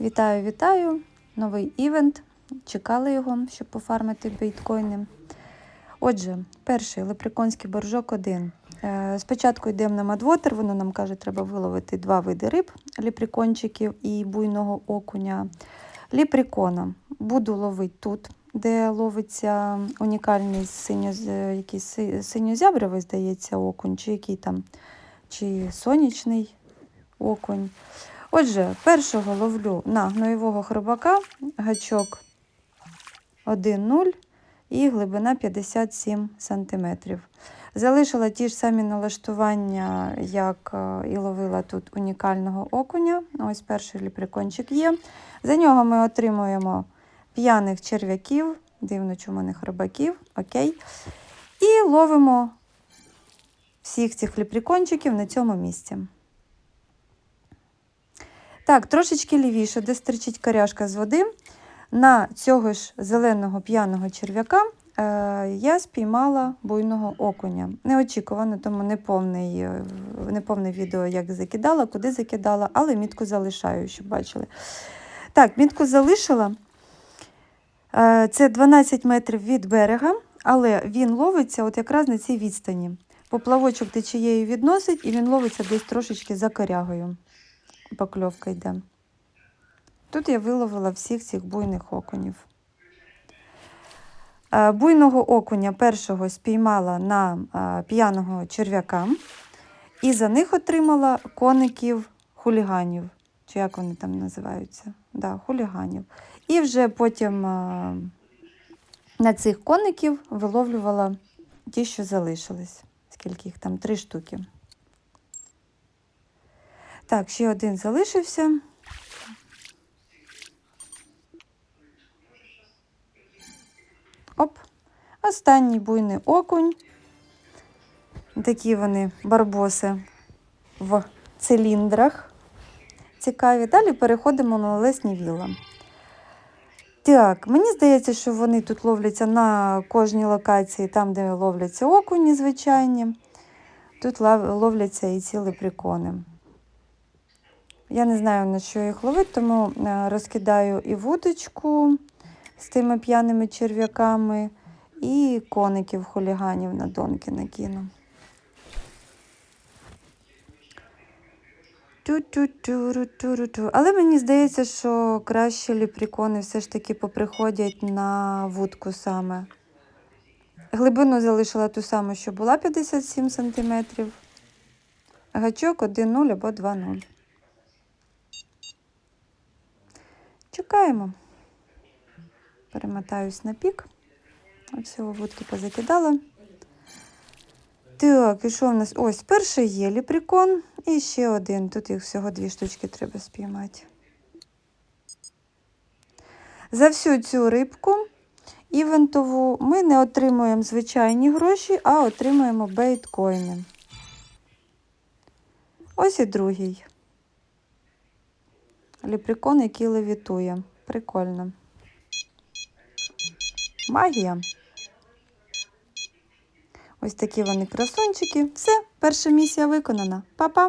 Вітаю, вітаю! Новий івент. Чекали його, щоб пофармити біткоїни. Отже, перший лепреконський боржок 1. Е, Спочатку йдемо на мадвотер, воно нам каже, треба виловити два види риб ліпрекончиків і буйного окуня. Ліпрекона буду ловити тут, де ловиться унікальний синьо, якийсь здається, окунь, чи який там, чи сонячний окунь. Отже, першого ловлю на гноєвого хробака, гачок 1,0 і глибина 57 см. Залишила ті ж самі налаштування, як е, і ловила тут унікального окуня. Ось перший ліприкончик є. За нього ми отримуємо п'яних черв'яків, дивно, чому не хробаків, окей. І ловимо всіх цих ліприкончиків на цьому місці. Так, трошечки лівіше, де стерчить коряшка з води. На цього ж зеленого п'яного черв'яка е, я спіймала буйного окуня. Неочікувано, тому неповний, е, неповне відео, як закидала, куди закидала, але мітку залишаю, щоб бачили. Так, мітку залишила. Е, це 12 метрів від берега, але він ловиться от якраз на цій відстані. Поплавочок течією відносить, і він ловиться десь трошечки за корягою покльовка йде. Тут я виловила всіх цих буйних окунів. Е, Буйного окуня першого спіймала на е, п'яного черв'яка, і за них отримала коників хуліганів. Чи як вони там називаються? Да, хуліганів. І вже потім е, на цих коників виловлювала ті, що залишились. Скільки їх там? Три штуки. Так, ще один залишився. Оп. Останній буйний окунь. Такі вони барбоси в циліндрах. Цікаві. Далі переходимо на лесні віла. Так, мені здається, що вони тут ловляться на кожній локації, там, де ловляться окуні звичайні. Тут ловляться і ці лепрекони. Я не знаю, на що їх ловити, тому е, розкидаю і вудочку з тими п'яними черв'яками, і коників хуліганів на донки накину. Але мені здається, що краще ліпрікони все ж таки поприходять на вудку саме. Глибину залишила ту саму, що була 57 см. Гачок 1,0 або 2,0. Чекаємо. Перемотаюсь на пік. Всього вудки позакидала. Так, і що в нас? Ось, перший є ліприкон і ще один. Тут їх всього дві штучки треба спіймати. За всю цю рибку івентову ми не отримуємо звичайні гроші, а отримуємо бейткоїни. Ось і другий. Ліприкон, який левітує. Прикольно. Магія. Ось такі вони красунчики. Все, перша місія виконана. Па-па!